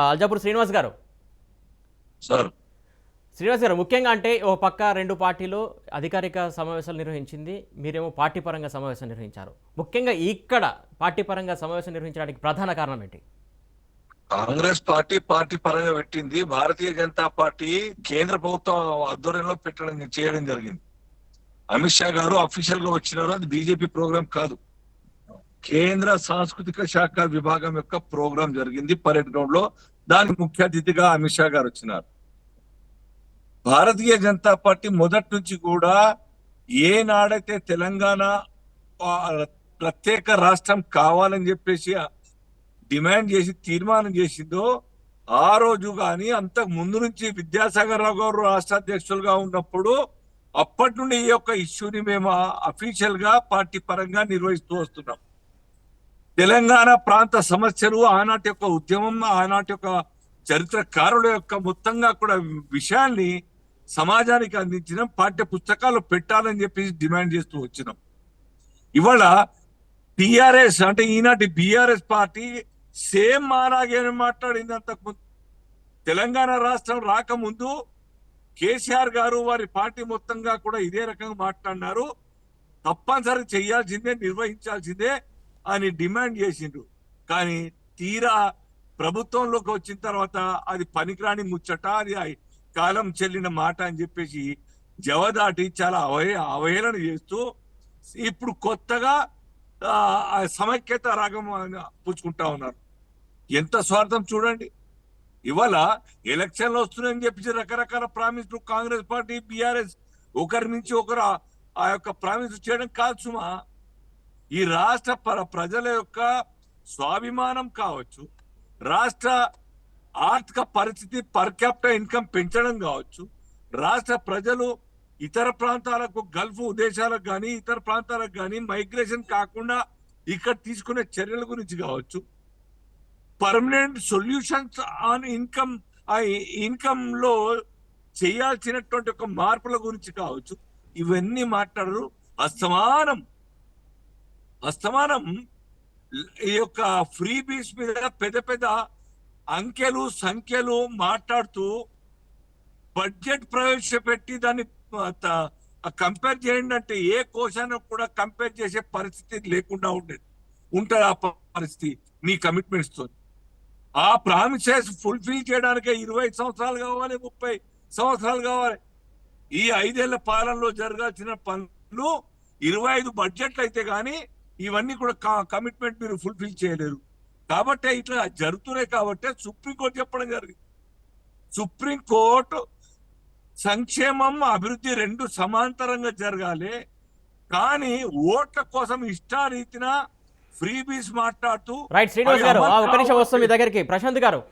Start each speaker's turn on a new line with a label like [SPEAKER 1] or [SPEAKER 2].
[SPEAKER 1] అల్జాపూర్ శ్రీనివాస్ గారు.
[SPEAKER 2] సార్.
[SPEAKER 1] శ్రీనివాస్ గారు ముఖ్యంగా అంటే ఓ పక్క రెండు పార్టీలు అధికారిక సమావేశాలు నిర్వహించింది మీరేమో పార్టీ పరంగా సమావేశం నిర్వహించారు. ముఖ్యంగా ఇక్కడ పార్టీ పరంగా సమావేశం నిర్వహించడానికి ప్రధాన కారణం ఏంటి?
[SPEAKER 2] కాంగ్రెస్ పార్టీ పార్టీ పరంగా పెట్టింది భారతీయ జనతా పార్టీ కేంద్ర ప్రభుత్వం ఆధ్వర్యంలో పెట్టడం చేయడం జరిగింది. అమిత్ షా గారు అఫీషియల్గా వచ్చినారు అది బీజేపీ ప్రోగ్రాం కాదు. కేంద్ర సాంస్కృతిక శాఖ విభాగం యొక్క ప్రోగ్రాం జరిగింది పరేడ్ గ్రౌండ్లో దానికి ముఖ్య అతిథిగా అమిత్ షా గారు వచ్చినారు. భారతీయ జనతా పార్టీ మొదటి నుంచి కూడా ఏనాడైతే తెలంగాణ ప్రత్యేక రాష్ట్రం కావాలని చెప్పేసి డిమాండ్ చేసి తీర్మానం చేసిందో ఆ రోజు కానీ అంతకు ముందు నుంచి విద్యాసాగర్ రావు గారు రాష్ట్ర అధ్యక్షులుగా ఉన్నప్పుడు అప్పటి నుండి ఈ యొక్క ఇష్యూని మేము అఫీషియల్గా పార్టీ పరంగా నిర్వహిస్తూ వస్తున్నాం. తెలంగాణ ప్రాంత సమస్యలు ఆనాటి యొక్క ఉద్యమం ఆనాటి యొక్క చరిత్రకారుల యొక్క మొత్తంగా కూడా విషయాన్ని సమాజానికి అందించిన పాఠ్య పుస్తకాలు పెట్టాలని చెప్పేసి డిమాండ్ చేస్తూ వచ్చినాం. ఇవాళ టిఆర్ఎస్ అంటే ఈనాటి బిఆర్ఎస్ పార్టీ సేమ్ మాలాగే మాట్లాడింది అంతకుముందు తెలంగాణ రాష్ట్రం రాకముందు కేసీఆర్ గారు వారి పార్టీ మొత్తంగా కూడా ఇదే రకంగా మాట్లాడినారు. తప్పనిసరి చేయాల్సిందే నిర్వహించాల్సిందే. అని డిమాండ్ చేసిండ్రు. కానీ తీరా ప్రభుత్వంలోకి వచ్చిన తర్వాత అది పనికిరాని ముచ్చట అది ఆ కాలం చెల్లిన మాట అని చెప్పేసి జవదాటి చాలా అవహే అవహేళన చేస్తూ ఇప్పుడు కొత్తగా ఆ, సమైక్యత రాగం అని పుచ్చుకుంటా ఉన్నారు. ఎంత స్వార్థం చూడండి. ఇవాళ ఎలక్షన్లు వస్తున్నాయని చెప్పేసి రకరకాల ప్రామిస్లు కాంగ్రెస్ పార్టీ బీఆర్ఎస్ ఒకరి నుంచి ఒకరు ఆ- ఆ యొక్క ప్రామిస్ చేయడం కాదు సుమా. ఈ రాష్ట్ర పర- ప్రజల యొక్క స్వాభిమానం కావచ్చు రాష్ట్ర ఆర్థిక పరిస్థితి పర్ క్యాపిటల్ ఇన్కమ్ పెంచడం కావచ్చు రాష్ట్ర ప్రజలు ఇతర ప్రాంతాలకు గల్ఫ్ దేశాలకు కానీ ఇతర ప్రాంతాలకు కానీ మైగ్రేషన్ కాకుండా ఇక్కడ తీసుకునే చర్యల గురించి కావచ్చు. పర్మనెంట్ సొల్యూషన్స్ ఆన్ ఇన్కమ్ ఆ ఇన్కమ్లో చేయాల్సినటువంటి ఒక మార్పుల గురించి కావచ్చు. ఇవన్నీ మాట్లాడరు. అసమానం. అస్తమానం ఈ యొక్క ఫ్రీ బీస్ మీద పెద్ద పెద్ద అంకెలు సంఖ్యలు మాట్లాడుతూ బడ్జెట్ ప్రవేశపెట్టి దాన్ని కంపేర్ చేయండి అంటే ఏ కోశాన్ని కూడా కంపేర్ చేసే పరిస్థితి లేకుండా ఉండేది ఉంటుంది ఆ పరిస్థితి మీ కమిట్మెంట్స్తో ఆ ప్రామిసెస్ ఫుల్ఫిల్ చేయడానికి ఇరవై సంవత్సరాలు కావాలి ముప్పై సంవత్సరాలు కావాలి. ఈ ఐదేళ్ళ పాలనలో జరగాల్సిన పనులు ఇరవై ఐదు బడ్జెట్లు అయితే కానీ ఇవన్నీ కూడా కమిట్మెంట్ మీరు ఫుల్ఫిల్ చేయలేరు. కాబట్టి ఇట్లా జరుగుతున్నాయి కాబట్టి సుప్రీంకోర్టు చెప్పడం జరిగింది. సుప్రీంకోర్టు సంక్షేమం అభివృద్ధి రెండు సమాంతరంగా జరగాలి. కానీ ఓట్ల కోసం ఇష్టారీతిన ఫ్రీ బీస్ మాట్లాడుతూ
[SPEAKER 1] రైట్ శ్రీనివాస్ గారు ఒక్క నిమిషం వస్తాం మీ. దగ్గరికి. ప్రశాంత్ గారు